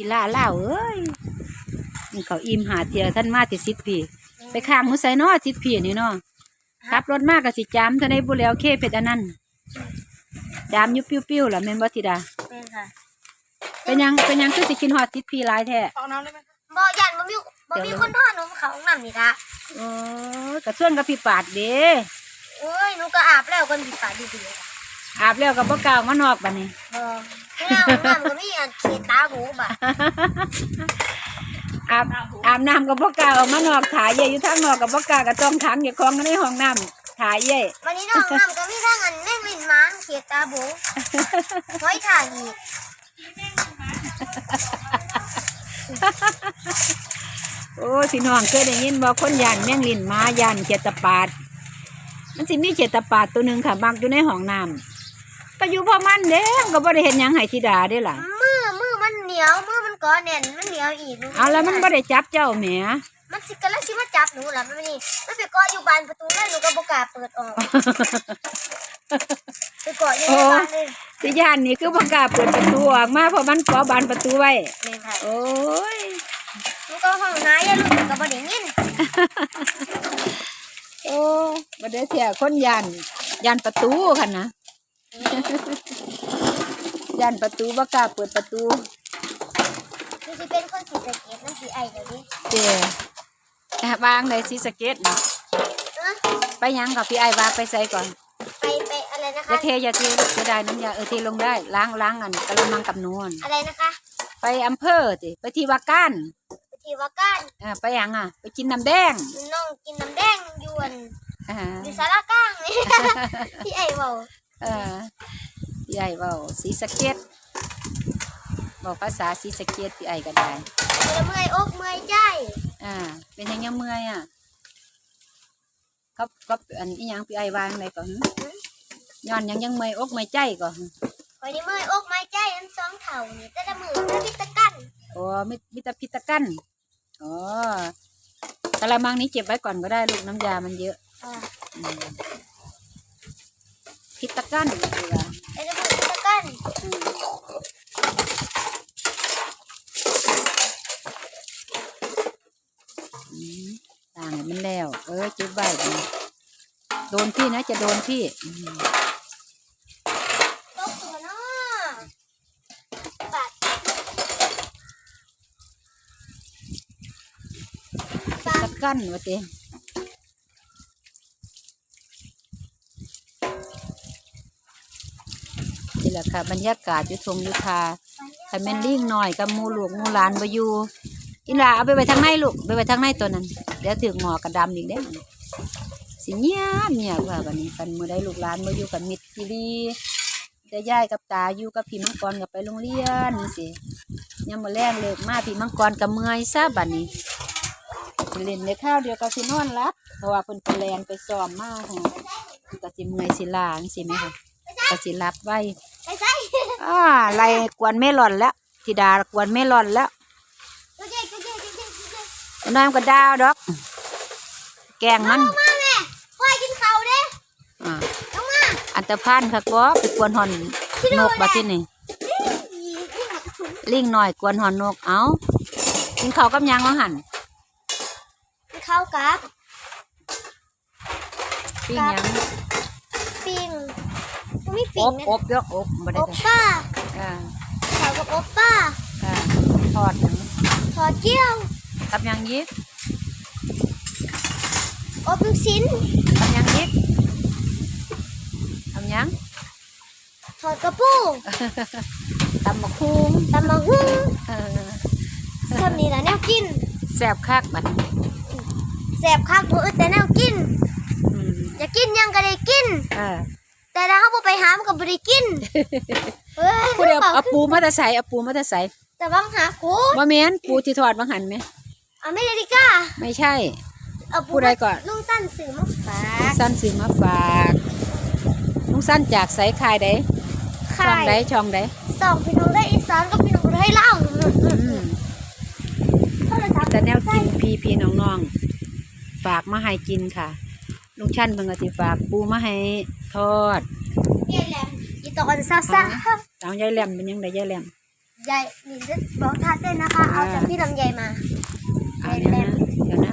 กีฬาเล่าวเอ้ยนี่เขาอิ่มหาเทียท่านมาติสิทธิ์พี่ไปข้างมือใส่นอสิทธิ์พี่นี่เนาะขับรถมากกับสิจามเท่าในบุแล้วเคเพชรอันนั้นจามอยุปิ้วปิ้วๆล่ะแม่นบ่ธิดาเป็นค่ะเป็นหยังเป็นหยังคือสิกินฮอดสิทธิ์พี่หลายแท้เอาน้ำได้ไหมคะบ่ยันบ่มีบ่มีคนทอดหนูเขาห้องน้ำนี่ละโอ้ยกระส่วนกับพี่ปาดเด้โอ้ยหนูก็อาบแล้วคนผิดปากดีๆค่ะอาบแล้วกับบ่กล้าวมานอกบัดนี้บ่เนี่ยห้องน้ำก็มีอันเขตตาหูบ่ะอาบอาบน้ำกับบ่กล้าออกมานอกถ่ายเย่อยู่ทางนอกกับบ่กล้าก็ต้องขังอย่าคล้องกันในห้องน้ำถ่ายเย่วันนี้น้องน้ำก็มีทั้งอันแม่งลิ้นม้านเขตตาหูไว้ถ่ายอีกโอ้ยพี่น้องเคยได้ยินบ่คนยานแม่งลิ้นมายานเขียดตะปาด มันสิมีเขียดตะปาดตัวหนึ่งค่ะบักอยู่ในห้องน้ำ ก็อยู่พอมันเด้มันก็บ่ได้เห็นหยังให้ธิดาเด้ล่ะมือมือมันเหนียวมือมันก็แน่นมันเหนียวอีกหนูเอาแล้วมันบ่ได้จับเจ้าแหมมันสิกำลังสิมาจับหนูล่ะมันนี่มันไปเกาะอยู่บานประตูแล้วหนูก็บ่กล้าเปิดออกไปเกาะอยู่ในบ้านเลยสิย่านนี่คือบ่กล้าเปิดประตูออกมาเพราะมันเกาะบานประตูไว้แม่นค่ะโอ้ยหนูก็ห้องน้าอย่ารู้ก็บ่ได้ยินโอ้บ่ได้เที่ยคนยานยานประตูคั่นนะ ยานประตูบ่กล้าเปิดประตูหนูสิเป็นคนสีสะเก็ดนั่นสิไอ้เดี๋ยวนี้เจ้อะวางเลยสิสะเก็ตน่ะเออไปยังกับพี่ไอ้วางไปใส่ก่อนไปไปอะไรนะอย่าคะเทอย่าเทลูกเสียดายน้ำยาเออเทลงได้ล้างล้างอันกระมังกับนวลอะไรนะคะไปอำเภอติไปที่วาก้านไปที่ว่าก้านอ่าไปยังอะ ไปกินน้ำแดงน้องกินน้ำแดงอยวนอ่าอยู่สารกลางนี่ที่ไอ้เว้าเออ พี่ไอ้เบาสีสะเก็ตบอกภาษาสีสะเก็ตพี่ไอ้ก็ได้เมื่อยเมื่อยอกเมื่อยใจอ่า เป็นยังยังเมื่อยอะก็ก็อันนี้ยังพี่ไอ้วางไหนก่อนหึย้อนยังยังเมื่อยอกเมื่อยใจก่อนหึคอยนี่เมื่อยอกเมื่อยใจทั้งสองเท่านี่แต่ละมือแต่พิตะกันโอ้มิมิตรพิตะกันอ๋อกะละมังนี้เก็บไว้ก่อนก็ได้ลูกน้ำยามันเยอะ อ่าอืมพิตะกันเออแต่ละมือพิตะกันอืมอืมต่างให้มันแล้ว เออเก็บไว้ดีโดนพี่นะ จะโดนพี่อืมตกตัวเนาะบาดบาพิดตะกันวะเต้นี่แห ละค่ะ บรรยากาศยุทงยุทาถ้าแม่นลิงหน่อยกับมูลูกมูหลานบ่อยู่อีหลาเอาไปไว้ทางในลูกไปไว้ทางในตัวนั้น เดี๋ยวถึงหมอกระดำอีกเด้สิเงียบเงียบว่าบัดนี้กันมือใดลูกหลานบ่อยู่กันมิตรทีรีแต่ยายกับตาอยู่กับพี่มังกรก็ไปโรงเรียนนี่สิยามาแรงเลิกมาพี่มังกรก็เมื่อยซะบัดนี้เล่นในข้าวเดียวก็สินอนหลับเพราะว่าเพิ่นไปแลนไปซ้อมมากค่ะก็สิเมื่อยสิลาจังซี่แม่ค่ะ ก็สิหลับไว้ไปใส่อ่าไล่กวนเมลอนแล้วธิดากวนเมลอนแล้วก็เจ๊ก็เจ๊ก็เจ๊ก็เจ๊น้ำก็ดาวดอก แกงมันมาแม่พ่อยกินข้าวเด้อ่าลงมาอันตะพันค่ะก็ไปกวนหอนนกบัดที่นี่ลิงหน่อยกวนหอนนกเอากินข้าวกับหยังว่าหันกินข้าวกับปิ้งหยังปิง มันไม่ปิองบนะอบเยอะอบบ่โอได้ปเลยป้าอ่าข้าวกับโอปป้าอ่าทอดหยังทอดเจียวกับหยังยิกอบลูกชิ้นกับหยังยิกกับหยังทอดกระปูตำมะคุงตำมะฮุ่งเออทำนี่ละแนวกินแซ่บคักบัดแสบคักบ่อึดแต่แนวกินอืมอยากกินหยังก็ได้กิน เออ แต่ถ้าเขาบ่ไปหามันก็บ่ได้กินเฮ้ยผู้เดียวเอาปูมาแต่ใส่เอาปูมาแต่ใส่แต่บังหากูว่าแม่นปูที่ทอดบางหันไหมอเมริกาไม่ใช่ เอาปูผู้ใดก่อน ลุงสั้นซื้อมาฝาลุงกสั้นซื้อมาฝากลุงสั้นจากสายคายใดช่องขายใดช่องใดสองพี่น้องได้อีสานกับพี่น้องได้เล่าวอืมโทรศัพท์แต่แนวกินพี่พี่น้องน้องๆฝากมาให้กินค่ะลุงชันเพิ่งก็สิฝากปูมาให้ ทอดยายแหลมยี่ตอนซ่าซ่าเอายายแหลมเป็นยังไงยายแหลมยายหนิงจะบอกท่าเต้นนะคะ เอาจากพี่ลำไยมายายแหลมเดี๋ยวนะ